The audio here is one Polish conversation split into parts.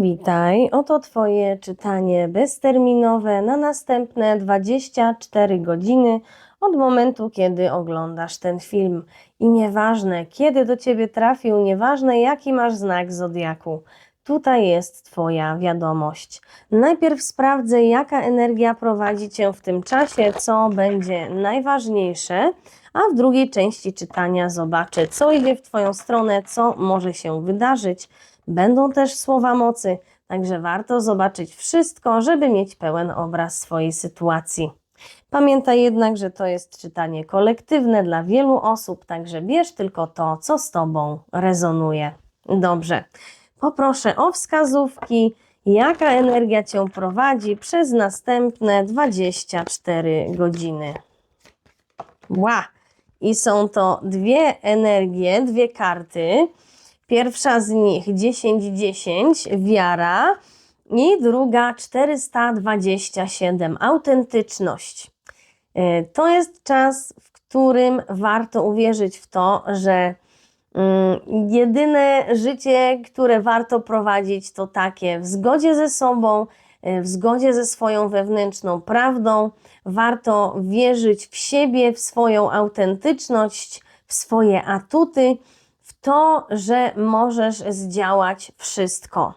Witaj, oto Twoje czytanie bezterminowe na następne 24 godziny od momentu, kiedy oglądasz ten film. I nieważne, kiedy do Ciebie trafił, nieważne, jaki masz znak zodiaku, tutaj jest Twoja wiadomość. Najpierw sprawdzę, jaka energia prowadzi Cię w tym czasie, co będzie najważniejsze, a w drugiej części czytania zobaczę, co idzie w Twoją stronę, co może się wydarzyć. Będą też słowa mocy, także warto zobaczyć wszystko, żeby mieć pełen obraz swojej sytuacji. Pamiętaj jednak, że to jest czytanie kolektywne dla wielu osób, także bierz tylko to, co z Tobą rezonuje. Dobrze, poproszę o wskazówki, jaka energia Cię prowadzi przez następne 24 godziny. Ła! I są to dwie energie, dwie karty. Pierwsza z nich 10-10, wiara, i druga 427, autentyczność. Y, To jest czas, w którym warto uwierzyć w to, że mm, jedyne życie, które warto prowadzić, to takie w zgodzie ze sobą, y, w zgodzie ze swoją wewnętrzną prawdą. Warto wierzyć w siebie, w swoją autentyczność, w swoje atuty, w to, że możesz zdziałać wszystko.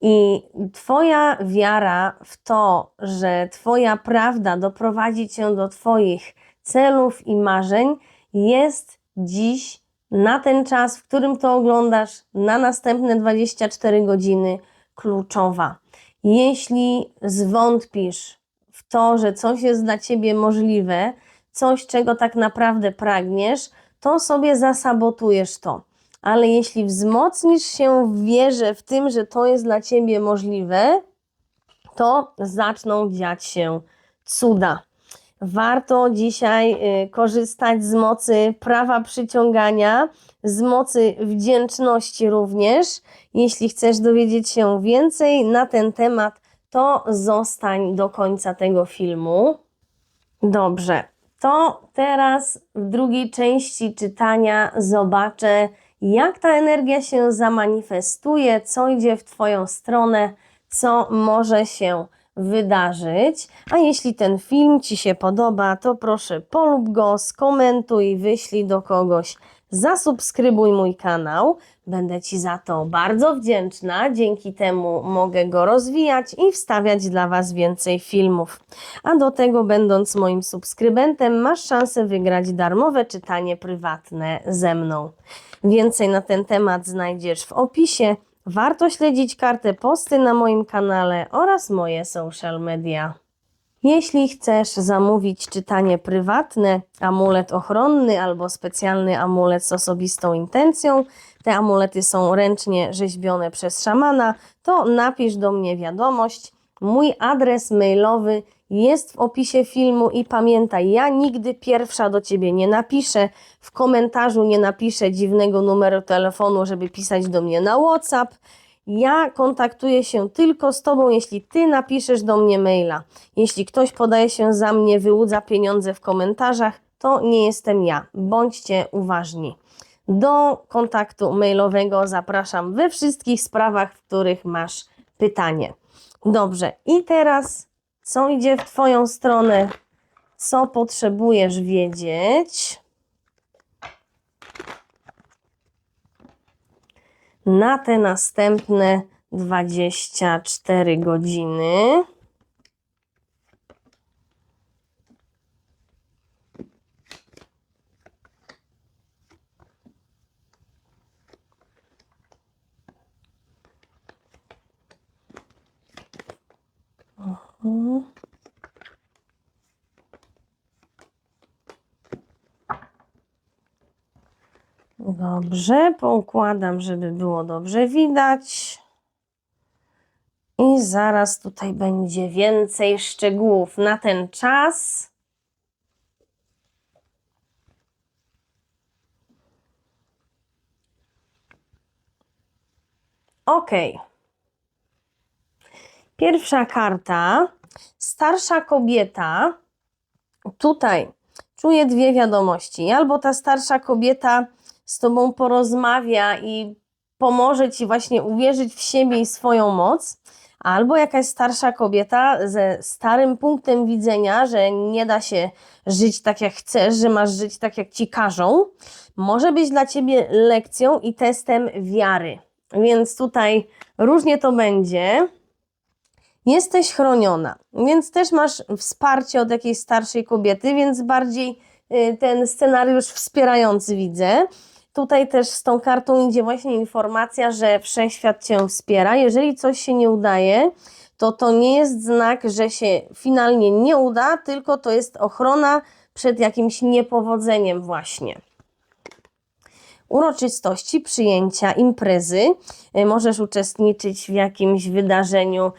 I Twoja wiara w to, że Twoja prawda doprowadzi Cię do Twoich celów i marzeń, jest dziś, na ten czas, w którym to oglądasz, na następne 24 godziny, kluczowa. Jeśli zwątpisz w to, że coś jest dla Ciebie możliwe, coś, czego tak naprawdę pragniesz, to sobie zasabotujesz to ale jeśli wzmocnisz się w wierze w tym, że to jest dla ciebie możliwe, to zaczną dziać się cuda. Warto dzisiaj y, korzystać z mocy prawa przyciągania, z mocy wdzięczności również. Jeśli chcesz dowiedzieć się więcej na ten temat, to zostań do końca tego filmu. Dobrze, to teraz w drugiej części czytania zobaczę, jak ta energia się zamanifestuje, co idzie w Twoją stronę, co może się wydarzyć. A jeśli ten film Ci się podoba, to proszę polub go, skomentuj, wyślij do kogoś, zasubskrybuj mój kanał. Będę Ci za to bardzo wdzięczna. Dzięki temu mogę go rozwijać i wstawiać dla Was więcej filmów. A do tego, będąc moim subskrybentem, masz szansę wygrać darmowe czytanie prywatne ze mną. Więcej na ten temat znajdziesz w opisie. Warto śledzić kartę posty na moim kanale oraz moje social media. Jeśli chcesz zamówić czytanie prywatne, amulet ochronny albo specjalny amulet z osobistą intencją, te amulety są ręcznie rzeźbione przez szamana, to napisz do mnie wiadomość. Mój adres mailowy jest w opisie filmu i pamiętaj, ja nigdy pierwsza do ciebie nie napiszę, w komentarzu nie napiszę dziwnego numeru telefonu, żeby pisać do mnie na WhatsApp. Ja kontaktuję się tylko z Tobą, jeśli Ty napiszesz do mnie maila. Jeśli ktoś podaje się za mnie, wyłudza pieniądze w komentarzach, to nie jestem ja. Bądźcie uważni. Do kontaktu mailowego zapraszam we wszystkich sprawach, w których masz pytanie. Dobrze, i teraz co idzie w Twoją stronę? Co potrzebujesz wiedzieć? Na te następne 24 godziny. Mhm. Dobrze, poukładam, żeby było dobrze widać. I zaraz tutaj będzie więcej szczegółów na ten czas. Ok. Pierwsza karta. Starsza kobieta. Tutaj czuję dwie wiadomości. Albo ta starsza kobieta z tobą porozmawia i pomoże Ci właśnie uwierzyć w siebie i swoją moc, albo jakaś starsza kobieta ze starym punktem widzenia, że nie da się żyć tak jak chcesz, że masz żyć tak jak Ci każą, może być dla Ciebie lekcją i testem wiary. Więc tutaj różnie to będzie. Jesteś chroniona, więc też masz wsparcie od jakiejś starszej kobiety, więc bardziej y, ten scenariusz wspierający widzę. Tutaj też z tą kartą idzie właśnie informacja, że wszechświat cię wspiera. Jeżeli coś się nie udaje, to to nie jest znak, że się finalnie nie uda, tylko to jest ochrona przed jakimś niepowodzeniem, właśnie uroczystości, przyjęcia, imprezy. Y, Możesz uczestniczyć w jakimś wydarzeniu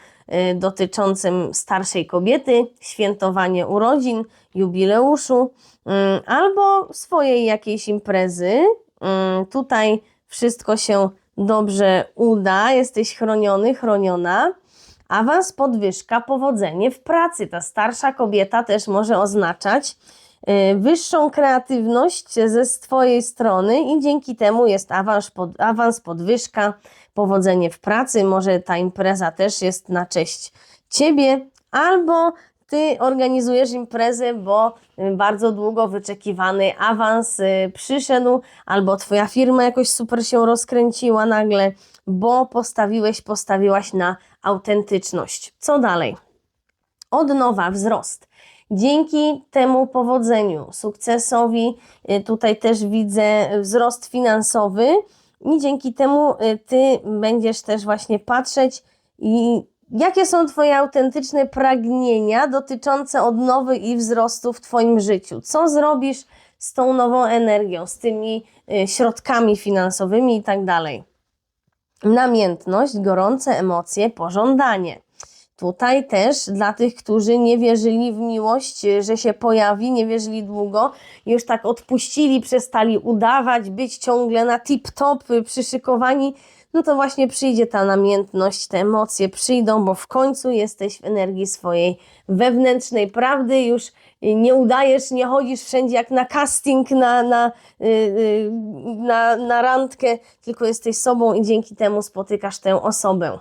y, dotyczącym starszej kobiety, świętowanie urodzin, jubileuszu mm, albo swojej jakiejś imprezy. Mm, Tutaj wszystko się dobrze uda, jesteś chroniony, chroniona. Awans, podwyżka, powodzenie w pracy. Ta starsza kobieta też może oznaczać y, wyższą kreatywność ze Twojej strony i dzięki temu jest awans, pod, awans, podwyżka, powodzenie w pracy. Może ta impreza też jest na cześć Ciebie, albo Ty organizujesz imprezę, bo y, bardzo długo wyczekiwany awans y, przyszedł, albo Twoja firma jakoś super się rozkręciła nagle, bo postawiłeś, postawiłaś na autentyczność. Co dalej? Od nowa wzrost. Dzięki temu powodzeniu, sukcesowi, y, tutaj też widzę wzrost finansowy i dzięki temu ty będziesz też właśnie patrzeć i jakie są twoje autentyczne pragnienia dotyczące odnowy i wzrostu w twoim życiu. Co zrobisz z tą nową energią, z tymi y, środkami finansowymi i tak dalej. Namiętność, gorące emocje, pożądanie. Tutaj też dla tych, którzy nie wierzyli w miłość, y, że się pojawi, nie wierzyli długo, już tak odpuścili, przestali udawać, być ciągle na tip-top, y, przyszykowani, no to właśnie przyjdzie ta namiętność, te emocje przyjdą, bo w końcu jesteś w energii swojej wewnętrznej prawdy, już y, nie udajesz, nie chodzisz wszędzie jak na casting, na, na, yy, na, na randkę, tylko jesteś sobą i dzięki temu spotykasz tę osobę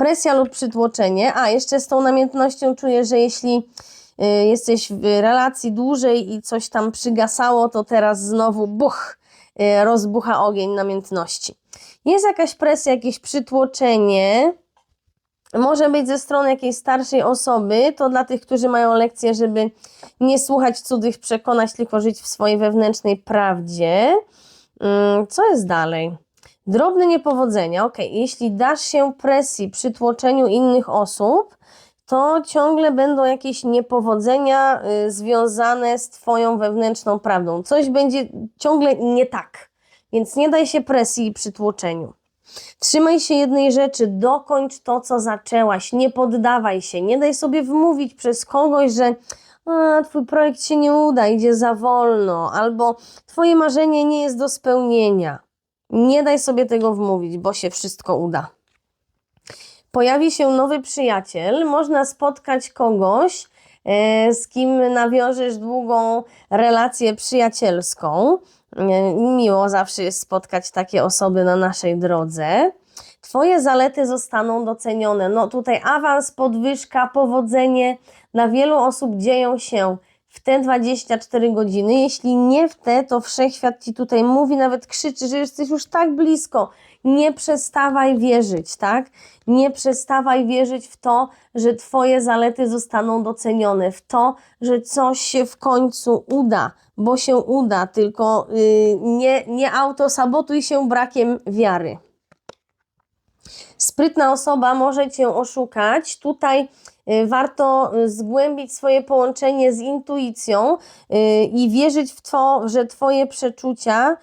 presja lub przytłoczenie. A jeszcze z tą namiętnością czuję, że jeśli y, jesteś w relacji dłużej i coś tam przygasało, to teraz znowu buch, y, rozbucha ogień namiętności. Jest jakaś presja, jakieś przytłoczenie. Może być ze strony jakiejś starszej osoby, to dla tych, którzy mają lekcję, żeby nie słuchać cudzych przekonać, tylko żyć w swojej wewnętrznej prawdzie. Mm, Co jest dalej? Drobne niepowodzenia. Ok, jeśli dasz się presji przy tłoczeniu innych osób, to ciągle będą jakieś niepowodzenia y, związane z Twoją wewnętrzną prawdą. Coś będzie ciągle nie tak, więc nie daj się presji przy tłoczeniu. Trzymaj się jednej rzeczy, dokończ to, co zaczęłaś, nie poddawaj się, nie daj sobie wmówić przez kogoś, że a, twój projekt się nie uda, idzie za wolno, albo twoje marzenie nie jest do spełnienia. Nie daj sobie tego wmówić, bo się wszystko uda. Pojawi się nowy przyjaciel, można spotkać kogoś, e, z kim nawiążesz długą relację przyjacielską. E, Miło zawsze jest spotkać takie osoby na naszej drodze. Twoje zalety zostaną docenione. No tutaj awans, podwyżka, powodzenie dla wielu osób dzieją się w te 24 godziny. Jeśli nie w te, to wszechświat ci tutaj mówi, nawet krzyczy, że jesteś już tak blisko. Nie przestawaj wierzyć, tak? Nie przestawaj wierzyć w to, że Twoje zalety zostaną docenione, w to, że coś się w końcu uda, bo się uda, tylko yy, nie, nie autosabotuj się brakiem wiary. Sprytna osoba może Cię oszukać. Tutaj warto y, zgłębić swoje połączenie z intuicją y, i wierzyć w to, że Twoje przeczucia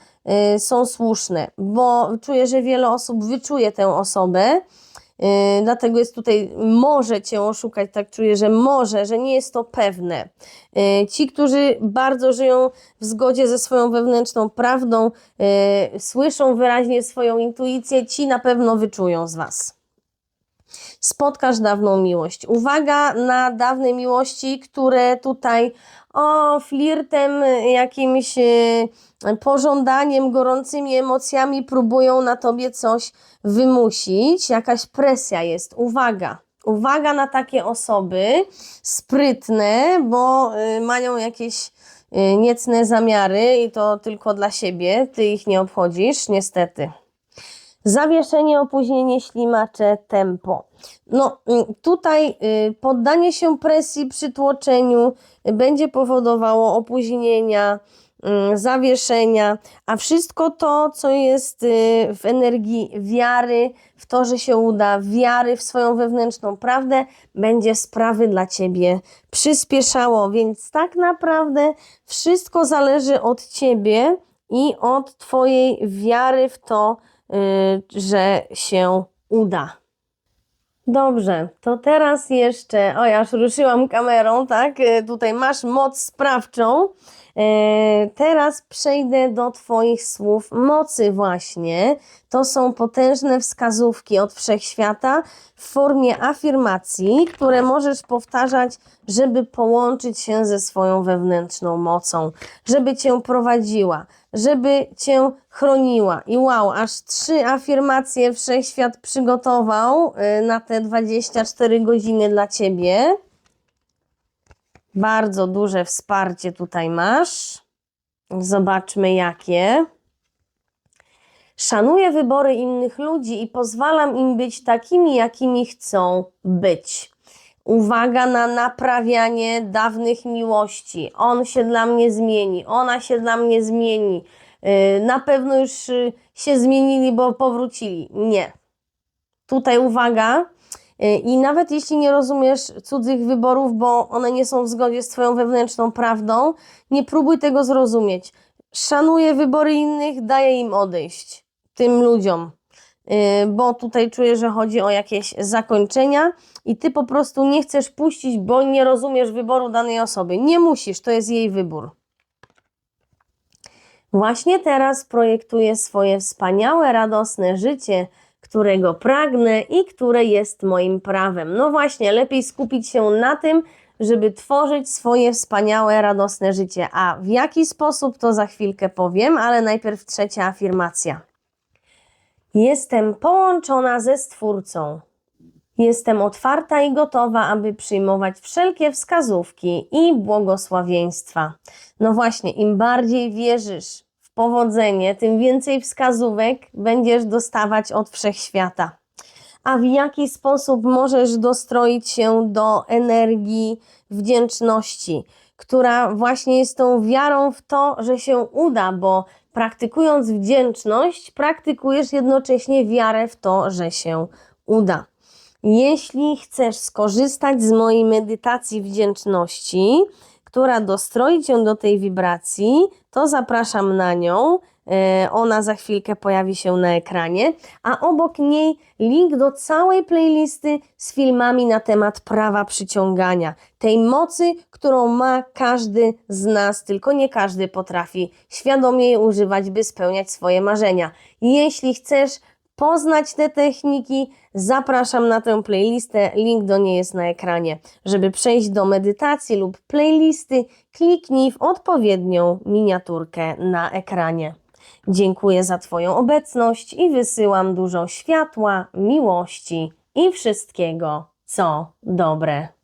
y, są słuszne, bo czuję, że wiele osób wyczuje tę osobę. y, Dlatego jest tutaj, może cię oszukać, tak czuję, że może, że nie jest to pewne. Y, Ci, którzy bardzo żyją w zgodzie ze swoją wewnętrzną prawdą, y, słyszą wyraźnie swoją intuicję, ci na pewno wyczują z Was. Spotkasz dawną miłość. Uwaga na dawne miłości, które tutaj o flirtem, jakimś e, pożądaniem, gorącymi emocjami próbują na tobie coś wymusić. Jakaś presja jest. Uwaga. Uwaga na takie osoby sprytne, bo y, mają jakieś y, niecne zamiary i to tylko dla siebie. Ty ich nie obchodzisz, niestety. Zawieszenie, opóźnienie, ślimacze, tempo. No y, tutaj y, poddanie się presji przy tłoczeniu będzie powodowało opóźnienia, y, zawieszenia, a wszystko to, co jest y, w energii wiary, w to, że się uda, wiary w swoją wewnętrzną prawdę, będzie sprawy dla ciebie przyspieszało. Więc tak naprawdę wszystko zależy od ciebie i od twojej wiary w to, że się uda. Dobrze, to teraz jeszcze, o ja już ruszyłam kamerą, tak? Y, Tutaj masz moc sprawczą. E, Teraz przejdę do Twoich słów mocy, właśnie. To są potężne wskazówki od wszechświata w formie afirmacji, które możesz powtarzać, żeby połączyć się ze swoją wewnętrzną mocą, żeby Cię prowadziła, żeby Cię chroniła. I wow, aż trzy afirmacje wszechświat przygotował y, na te 24 godziny dla Ciebie. Bardzo duże wsparcie tutaj masz. Zobaczmy jakie. Szanuję wybory innych ludzi i pozwalam im być takimi, jakimi chcą być. Uwaga na naprawianie dawnych miłości. On się dla mnie zmieni, ona się dla mnie zmieni. Yy, Na pewno już y, się zmienili, bo powrócili. Nie. Tutaj uwaga, Y, I nawet jeśli nie rozumiesz cudzych wyborów, bo one nie są w zgodzie z Twoją wewnętrzną prawdą, nie próbuj tego zrozumieć. Szanuję wybory innych, daję im odejść, tym ludziom, Y, bo tutaj czuję, że chodzi o jakieś zakończenia i Ty po prostu nie chcesz puścić, bo nie rozumiesz wyboru danej osoby. Nie musisz, to jest jej wybór. Właśnie teraz projektuję swoje wspaniałe, radosne życie, którego pragnę i które jest moim prawem. No właśnie, lepiej skupić się na tym, żeby tworzyć swoje wspaniałe, radosne życie. A w jaki sposób to za chwilkę powiem, ale najpierw trzecia afirmacja. Jestem połączona ze Stwórcą. Jestem otwarta i gotowa, aby przyjmować wszelkie wskazówki i błogosławieństwa. No właśnie, im bardziej wierzysz powodzenie, tym więcej wskazówek będziesz dostawać od wszechświata. A w jaki sposób możesz dostroić się do energii wdzięczności, która właśnie jest tą wiarą w to, że się uda, bo praktykując wdzięczność, praktykujesz jednocześnie wiarę w to, że się uda. Jeśli chcesz skorzystać z mojej medytacji wdzięczności, która dostroi cię do tej wibracji, to zapraszam na nią. E, Ona za chwilkę pojawi się na ekranie, a obok niej link do całej playlisty z filmami na temat prawa przyciągania. Tej mocy, którą ma każdy z nas, tylko nie każdy potrafi świadomie jej używać, by spełniać swoje marzenia. Jeśli chcesz poznać te techniki, zapraszam na tę playlistę. Link do niej jest na ekranie. Żeby przejść do medytacji lub playlisty, kliknij w odpowiednią miniaturkę na ekranie. Dziękuję za Twoją obecność i wysyłam dużo światła, miłości i wszystkiego, co dobre.